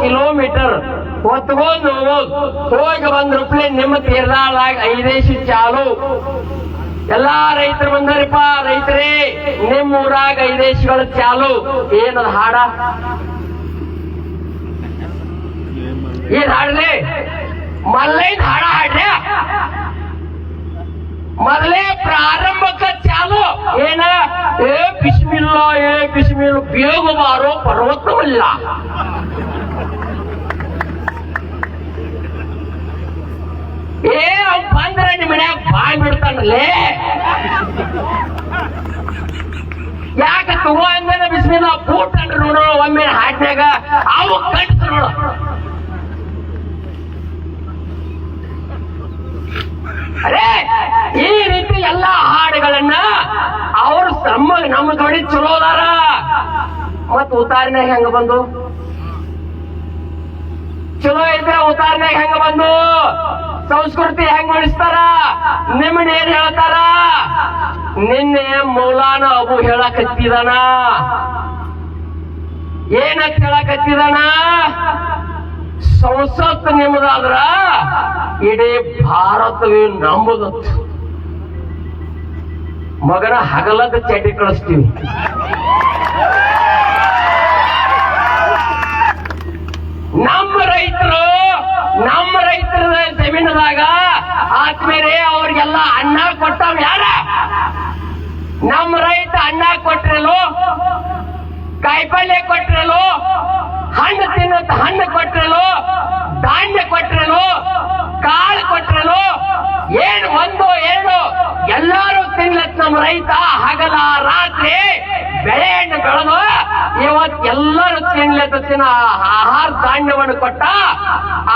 Kilometre ಹೊತ್ಕೊಂಡು ಹೋಗೋದು. ಹೋಗಿ ಬಂದ್ ರೂಪಾಯಿ ನಿಮ್ಮ ತೀರ್ದಾಳಾಗ ಐದೇಶಿ ಚಾಲು. ಎಲ್ಲಾ ರೈತರು ಬಂದರಿಪ್ಪ, ರೈತರೇ ನಿಮ್ಮ ಊರಾಗ ಐದೇಶಿಗಳು ಚಾಲು. ಏನದ ಹಾಡ? ಏನ್ ಹಾಡ್ಲಿ ಮಲ್ಲೈದ್ ಹಾಡ ಹಾಡ್ಯ ಮೊದಲೇ ಪ್ರಾರಂಭಕ್ಕ ಚಾಲು. ಏನ? ಏ ಬಿಸ್ಮಿಲ್ಲ ಏ ಬಿಸ್ಮಿಲ್ಲ ಬೇಗ ಬಾರೋ ಪರ್ವತವಲ್ಲ. ಏ ಅವ್ ಬಂದ್ರ ನಿಮ್ಮ ಮನ್ಯಾಗ ಬಾಯ್ ಬಿಡ್ತಾನಲ್ಲೇ? ಯಾಕ ತಗೋ ಅಂದ್ರೆ ಬಿಸಿಲಿನ ಬೂಟ್ ಅಂದ್ರ ನೋಡು, ಒಮ್ಮೆ ಹಾಟ್ನ್ಯಾಗ, ಅವು ಕಟ್ಸ ನೋಡು. ಅರೇ, ಈ ರೀತಿ ಎಲ್ಲಾ ಹಾಡುಗಳನ್ನ ಅವರು ತಮ್ಮ ನಮ್ಮ ಜೋಡಿ ಚಲೋ ಅದಾರ. ಉತ್ತಾರನೆ ಹೆಂಗ ಬಂದು? ಚಲೋ ಇದ್ರ ಉದಾಹರಣೆಗೆ ಹೆಂಗ ಬಂದು? ಸಂಸ್ಕೃತಿ ಹೆಂಗ್ ಉಳಿಸ್ತಾರ? ನಿಮ್ಮನ್ನ ಏನ್ ಹೇಳ್ತಾರ? ನಿನ್ನೆ ಮೌಲಾನ ಅಬು ಹೇಳಕತ್ತಿದಾನ. ಏನಂತ ಹೇಳಕತ್ತಿದಾನ? ಸಂಸತ್ ನಿಮ್ಮದಾದ್ರ ಇಡೀ ಭಾರತವೇ ನಂಬುದತ್ತು ಮಗನ ಹಗಲದ ಚಟಿ ಕಳಿಸ್ತೀವಿ ನಮ್ಮ ರೈತರು ನಮ್ಮ ರೈತರ ಜಮೀನದಾಗ ಆದ್ಮೇಲೆ ಅವ್ರಿಗೆಲ್ಲ ಅನ್ನ ಕೊಟ್ಟವ್ ಯಾರ ನಮ್ಮ ರೈತ ಅನ್ನ ಕೊಟ್ರಲು ಕಾಯಿಪಲ್ಯ ಕೊಟ್ರಲು ತಿನ್ನೋದು ಹಣ್ಣು ಕೊಟ್ರಲು ಧಾನ್ಯ ಕೊಟ್ರಲು ಕಾಳು ಕೊಟ್ರಲು ಏನು ಒಂದು ಎರಡು, ಎಲ್ಲಾರು ತಿನ್ಲತ್ ನಮ್ಮ ರೈತ. ಹಗಲ ರಾತ್ರಿ ಬೆಳೆಯನ್ನು ಬೆಳೆದು ಇವತ್ ಎಲ್ಲರೂ ತಿನ್ಲತ್ತಿನ ಆಹಾರ ಧಾನ್ಯವನ್ನು ಕೊಟ್ಟ.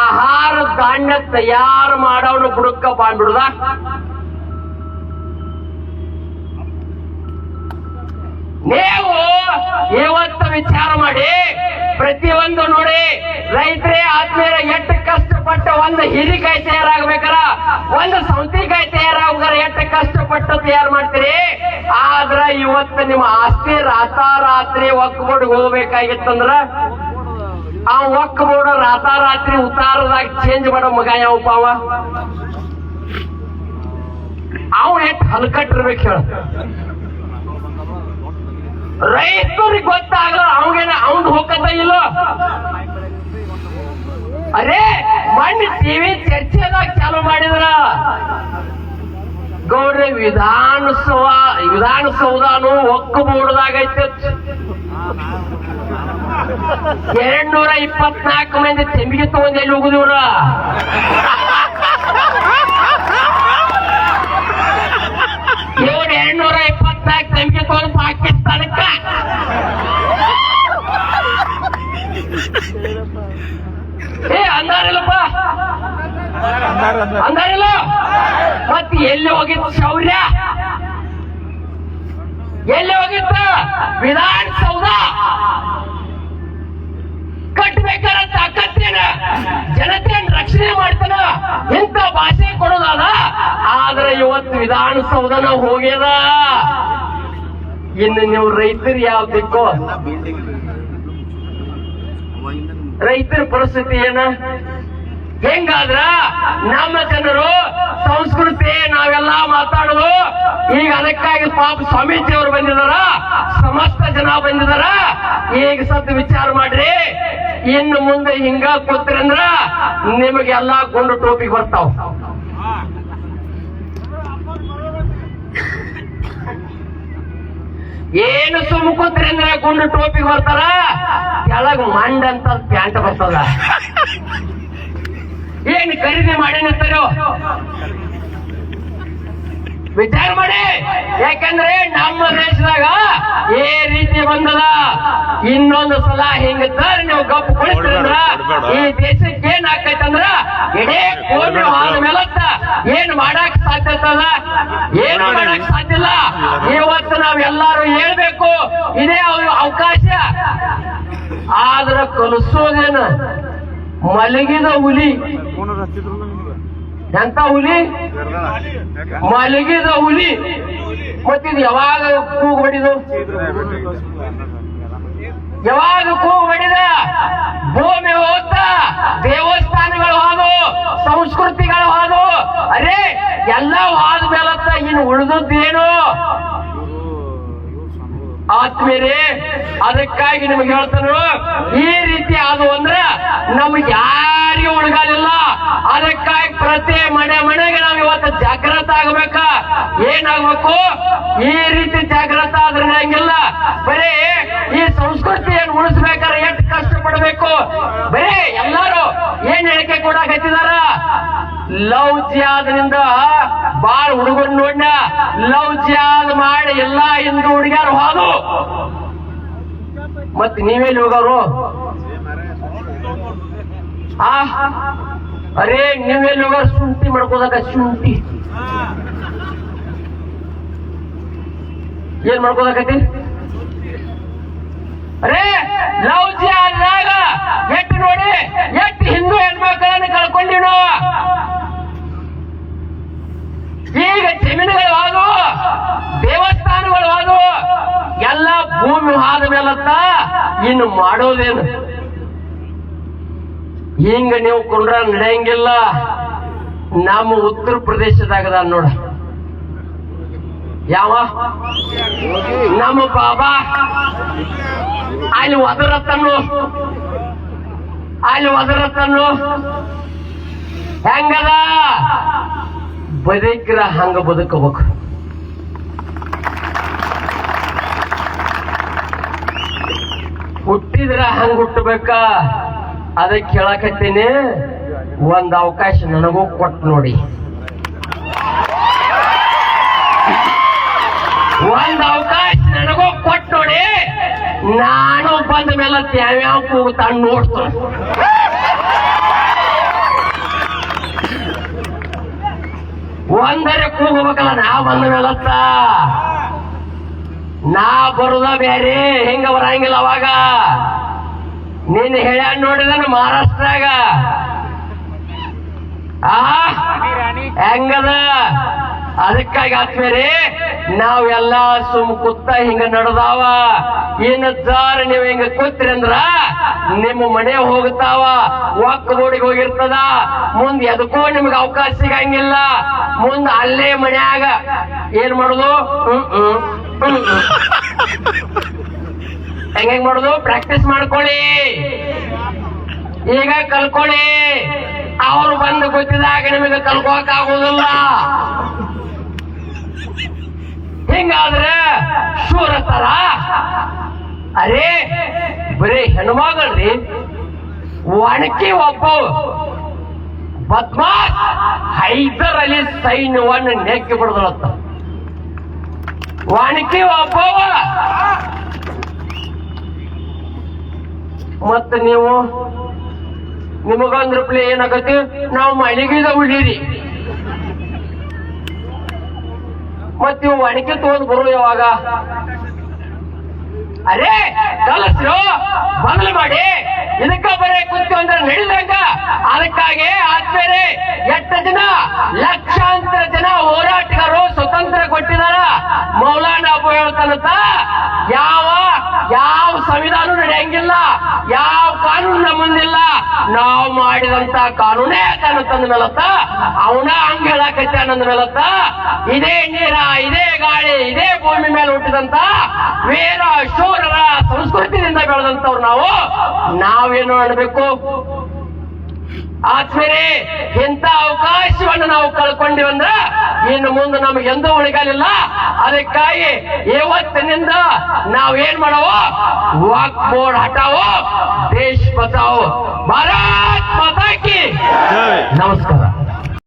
ಆಹಾರ ಧಾನ್ಯ ತಯಾರು ಮಾಡೋನು ಬುಡಕ್ಕ ಬಾಂಡ್ಬಿಡುದ ನೀವು ಇವತ್ತು ವಿಚಾರ ಮಾಡಿ. ಪ್ರತಿಯೊಂದು ನೋಡಿ. ರೈತರೇ, ಆತ್ಮೀಯರ, ಎಷ್ಟು ಕಷ್ಟಪಟ್ಟು ಒಂದು ಹಿರಿಕಾಯಿ ತಯಾರಾಗಬೇಕಾರ ಒಂದು ಸೌತಿಕಾಯಿ ತಯಾರಾಗ್ಬೇಕಾರ ಎಷ್ಟು ಕಷ್ಟಪಟ್ಟು ತಯಾರು ಮಾಡ್ತೀರಿ? ಆದ್ರ ಇವತ್ತು ನಿಮ್ಮ ಆಸ್ತಿ ರಾತಾರಾತ್ರಿ ಒಕ್ಕಬೋಡ್ ಹೋಗ್ಬೇಕಾಗಿತ್ತಂದ್ರ, ಆ ಒಕ್ಕಬೋಡ ರಾತಾರಾತ್ರಿ ಉತ್ತಾರದಾಗ ಚೇಂಜ್ ಮಾಡೋ ಮಗ ಯಾವ ಪಾವ? ಅವ್ ಎಷ್ಟು ಹಲ್ಕಟ್ಟಿರ್ಬೇಕು ಹೇಳ. ರೈತರಿಗೆ ಗೊತ್ತಾಗಲ್ಲ ಅವನ ಅವನ್ ಹೋಗದ ಇಲ್ಲ? ಅರೇ, ಮಣ್ಣು ಟಿವಿ ಚರ್ಚೆದಾಗ ಚಾಲು ಮಾಡಿದ್ರ? ಗೌಡ್ರಿ ವಿಧಾನಸಭಾ ವಿಧಾನಸೌಧನು ಮೂಡದಾಗ ಎರಡ್ ನೂರ ಇಪ್ಪತ್ನಾಲ್ಕು ಮಂದಿ ತೆಂಬಿಗೆ ತಗೊಂಡ್ ಎಲ್ಲಿ ಹೋಗುದಿವ್ರ ಇವ್ರ? ಎರಡ್ ನೂರ ಇಪ್ಪತ್ನಾಲ್ಕು ತೆಂಬಿಗೆ ತಗೊಂಡ್ ಪಾಕಿಸ್ತಾನಕ್ಕೆ ಏ ಅಂದಾರಿಲ್ಲಪ್ಪ ಅಂದಾರಿಲ್ಲ ಮತ್ ಎಲ್ಲಿ ಹೋಗಿತ್ತು ಶೌರ್ಯ? ಎಲ್ಲಿ ಹೋಗಿತ್ತ? ವಿಧಾನಸೌಧ. ಕಟ್ಬೇಕಾರ ತಾಕತ್ತೇನ? ಜನತೆಯನ್ನು ರಕ್ಷಣೆ ಮಾಡ್ತಾನ? ಇಂಥ ಭಾಷೆ ಕೊಡೋದಾದ? ಆದ್ರೆ ಇವತ್ತು ವಿಧಾನಸೌಧನ ಹೋಗ್ಯದ. ಇನ್ನು ನೀವು ರೈತರು ಯಾವ ದಿಕ್ಕೋ ರೈತರ ಪರಿಸ್ಥಿತಿ ಏನ? ಹೆಂಗಾದ್ರ? ನಮ್ಮ ಜನರು ಸಂಸ್ಕೃತಿ, ನಾವೆಲ್ಲ ಮಾತಾಡುದು. ಈಗ ಅದಕ್ಕಾಗಿ ಪಾಪ ಸ್ವಾಮೀಜಿ ಅವರು ಬಂದಿದಾರ. ಸಮಸ್ತ ಜನ ಬಂದಿದಾರ. ಈಗ ಸದ್ದು ವಿಚಾರ ಮಾಡ್ರಿ. ಇನ್ನು ಮುಂದೆ ಹಿಂಗ ಕೂತ್ರಂದ್ರ ನಿಮಗೆಲ್ಲಾ ಗುಂಡು ಟೋಪಿಗೆ ಬರ್ತಾವ. ಏನು ಸುಮ್ಮ ಕೂತ್ರಿ ಅಂದ್ರೆ ಗುಂಡು ಟೋಪಿ ಬರ್ತಾರ ಕೆಳಗ್ ಮಂಡ್ ಅಂತ ಪ್ಯಾಂಟ್ ಬರ್ತದ. ಏನ್ ಖರೀದಿ ಮಾಡಿ ನಿಂತಾರೋ ವಿಚಾರ ಮಾಡಿ. ಯಾಕಂದ್ರೆ ನಮ್ಮ ದೇಶದಾಗ ಏ ರೀತಿ ಬಂದದ. ಇನ್ನೊಂದು ಸಲ ಹಿಂಗ ಸರ್ ನೀವು ಗಪ್ ಕುಳಿತಂದ್ರ ಈ ದೇಶಕ್ಕೆ ಏನ್ ಆಕೈತಂದ್ರ ಇಡೀ ಕೋಟಿ ಆದ ಮೇಲತ್ತ. ಏನ್ ಮಾಡಕ್ ಸಾಧ್ಯತದ ಏನ್ ಏನು ಮಾಡಕ್ ಸಾಧ್ಯ ಇಲ್ಲ? ಇವತ್ತು ನಾವೆಲ್ಲಾರು ಹೇಳ್ಬೇಕು. ಇದೇ ಅವ್ರ ಅವಕಾಶ. ಆದ್ರ ಕಲಿಸೋದೇನು? ಮಲಗಿದ ಹುಲಿ. ಎಂತ ಹುಲಿ? ಮಲಗಿದ ಹುಲಿ. ಮತ್ತಿದ್ ಯಾವಾಗ ಕೂಗು ಬಡಿದು? ಯಾವಾಗ ಕೂಗು ಬಡಿದ? ಭೂಮಿ ಹೋತ, ದೇವಸ್ಥಾನಗಳು ಹಾದು, ಸಂಸ್ಕೃತಿಗಳು ಹಾದು. ಅರೆ, ಎಲ್ಲ ಹಾದ ಮೇಲತ್ತ ಇನ್ನು ಉಳಿದದ್ದೇನು? ಆತ್ಮೀರಿ ಅದಕ್ಕಾಗಿ ನಿಮ್ಗೆ ಹೇಳ್ತಾರೆ ಈ ರೀತಿ ಆದವು ಅಂದ್ರ ನಮ್ಗೆ ಯಾರಿಗೂ ಉಳಗಾಲಿಲ್ಲ. ಅದಕ್ಕಾಗಿ ಪ್ರತಿ ಮನೆ ಮನೆಗೆ ನಾವು ಇವತ್ತು ಜಾಗೃತ ಆಗ್ಬೇಕ? ಏನಾಗ್ಬೇಕು? ಈ ರೀತಿ ಜಾಗೃತ ಆದ್ರೆ ಹಂಗಿಲ್ಲ ಬರೀ, ಈ ಸಂಸ್ಕೃತಿಯನ್ನು ಉಳಿಸ್ಬೇಕಾದ್ರೆ ಎಷ್ಟು ಕಷ್ಟ ಪಡಬೇಕು ಬರೀ, ಎಲ್ಲಾರು ಏನ್ ಹೇಳಿಕೆ ಕೂಡ ಹತ್ತಿದಾರ ಲವ್ ಜಿಯಾದ್ರಿಂದ ಬಾಳ್ ಹುಡುಗನ್ ನೋಡ್ನ. ಲವ್ ಜಿಯಾದ್ ಮಾಡಿ ಎಲ್ಲಾ ಹಿಂದೂ ಹುಡುಗಿಯರು ಹಾದು. ಮತ್ ನೀವೇನು ಹೋಗೋರು? ಆ ಅರೇ ನೀವೆಲ್ಲಿ ಶುಂಠಿ ಮಾಡ್ಕೋದಾಗ ಶುಂಠಿ. ಏನ್ ಮಾಡ್ಕೋದಾಗತಿ ಅರೇ ಲವ್ ಜಿಯಾದಾಗ ಎಟ್ಟು ನೋಡಿ ಎಟ್ಟು ಹಿಂದೂ ಹೆಣ್ಮಕ್ಳನ್ನ ಕಳ್ಕೊಂಡಿನೋ. ಈಗ ಜಮೀನುಗಳು ಆದವು ದೇವಸ್ಥಾನಗಳು ಆದವು ಎಲ್ಲ ಭೂಮಿ ಆದ ಮೇಲತ್ತ ಇನ್ನು ಮಾಡೋದೇನು? ಹಿಂಗ ನೀವು ಕೊಂಡ್ರ ನಡೆಯಂಗಿಲ್ಲ. ನಮ್ಮ ಉತ್ತರ ಪ್ರದೇಶದಾಗದ ನೋಡ. ಯಾವ? ನಮ್ಮ ಬಾಬಾ. ಅಲ್ಲಿ ಒದರತ್ತನ್ನು. ಅಲ್ಲಿ ಒದರತ್ತನ್ನು. ಹೆಂಗದ? ಬದುಕಿರ ಹಂಗ ಬದುಕಬೇಕು. ಹುಟ್ಟಿದ್ರ ಹಂಗ ಹುಟ್ಟಬೇಕ? ಅದಕ್ಕೆ ಕೇಳಕತ್ತೀನಿ ಒಂದ್ ಅವಕಾಶ ನನಗೂ ಕೊಟ್ಟು ನೋಡಿ. ಒಂದ್ ಅವಕಾಶ ನನಗೂ ಕೊಟ್ಟು ನೋಡಿ, ನಾನು ಬಂದ ಮೇಲೆ ಯಾವ್ಯಾವ ಕೂಗುತ್ತಾನ ನೋಡ್ತಾನೆ. ಒಂದರೆ ಕೂಗಬೇಕಲ್ಲ, ನಾ ಬಂದ ಮೇಲತ್ತ. ನಾ ಬರುದ ಬೇರೆ ಹೆಂಗ ಬರಂಗಿಲ್ಲ ಅವಾಗ. ನೀನ್ ಹೇಳ ನೋಡಿದನು ಮಹಾರಾಷ್ಟ್ರಾಗ ಆ, ಹೆಂಗದ? ಅದಕ್ಕಾಗಿ ಆದ್ಮೇಲೆ ನಾವೆಲ್ಲ ಸುಮ್ ಕುತ್ತ ಹಿಂಗ ನಡೆದಾವ. ಏನು ಜಾರ ನೀವು ಹಿಂಗ ಕೂತ್ರಿ ಅಂದ್ರ ನಿಮ್ಮ ಮನೆ ಹೋಗ್ತಾವ ಒಕ್ಕ ಬೋಡಿಗೆ ಹೋಗಿರ್ತದ. ಮುಂದ್ ಎದಕ್ಕೂ ನಿಮ್ಗೆ ಅವಕಾಶ ಸಿಗಂಗಿಲ್ಲ. ಮುಂದ್ ಅಲ್ಲೇ ಮನ್ಯಾಗ ಏನ್ ಮಾಡುದು. ಹೆಂಗ್ ಮಾಡುದು? ಪ್ರಾಕ್ಟೀಸ್ ಮಾಡ್ಕೊಳ್ಳಿ. ಈಗ ಕಲ್ಕೊಳ್ಳಿ. ಅವ್ರು ಬಂದು ಗೊತ್ತಿದಾಗ ನಿಮಗೆ ಕಲ್ಕೋಕ್ ಆಗುದಿಲ್ಲ. ಹಿಂಗಾದ್ರೆ ಶೂರತರ ಅರೇ, ಬರೀ ಹೆಣ್ಮಗಳ್ರಿ. ಒಣಕಿ ಒಬ್ಬ ಹೈದರ್ ಅಲಿ ಸೈನ್ಯವನ್ನು ನೆಕ್ಕಿ ಬಿಡದಳತ್ತ. ಒಣಕಿ ಒಬ್ಬವ ಮತ್ತ ನೀವು ನಿಮಗೊಂದ್ ರೂಪಾಯಿ ಏನಾಗತ್ತೆ ನಾವು ಮಳಿಗಿದ ಉಳಿರಿ ಮತ್ ನೀವು ಒಣಕೆ ತಗೊಂಡ್ ಬರು ಯಾವಾಗ ಅರೇ, ಕಲಸರು ಬಂದ್ಲು ಮಾಡಿ. ಇದಕ್ಕ ಬರೇ ಅಂದ್ರೆ ನಡೀಲಂಗ ಅದಕ್ಕಾಗಿ ಆದ್ಮೇಲೆ ಎಷ್ಟು ಜನ, ಲಕ್ಷಾಂತರ ಜನ ಹೋರಾಟಗಾರರು ಸ್ವತಂತ್ರ ಕೊಟ್ಟಿದಾರ. ಮೌಲಾನ ಹೇಳ್ತಾನಂತ ಯಾವ ಯಾವ ಸಂವಿಧಾನ ನಡೆಯಂಗಿಲ್ಲ. ಯಾವ ಕಾನೂನು ನಮ್ಮ ಮುಂದಿಲ್ಲ ನಾವು ಮಾಡಿದಂತ ಕಾನೂನೇ ತಂದ ಮೇಲತ್ತ ಅವನ ಹಂಗ ಅನ್ನಂದ ಮೇಲತ್ತ ಇದೇ ನೀರ, ಇದೇ ಗಾಳಿ, ಇದೇ ಭೂಮಿ ಮೇಲೆ ಹುಟ್ಟಿದಂತ ವೀರ ಶೂರರ ಸಂಸ್ಕೃತಿಯಿಂದ ಬೆಳೆದಂತವ್ರು ನಾವು. ನಾವೇನು ಮಾಡಬೇಕು ಆದ್ಮೇಲೆ ಇಂಥ ಅವಕಾಶವನ್ನು ನಾವು ಕಳ್ಕೊಂಡಿವಂದ್ರ ಇನ್ನು ಮುಂದೆ ನಮ್ಗೆ ಎಂದೂ ಉಳಿಗಾಲಿಲ್ಲ. ಅದಕ್ಕಾಗಿ ಇವತ್ತಿನಿಂದ ನಾವೇನ್ ಮಾಡೋ ವಾಕ್ ಬೋರ್ಡ್ ಹಟಾವೋ? ದೇಶ ಬಚಾವು? ಭಾರತ್ ಮಾತಾ ಕಿ ಜೈ ನಮಸ್ಕಾರ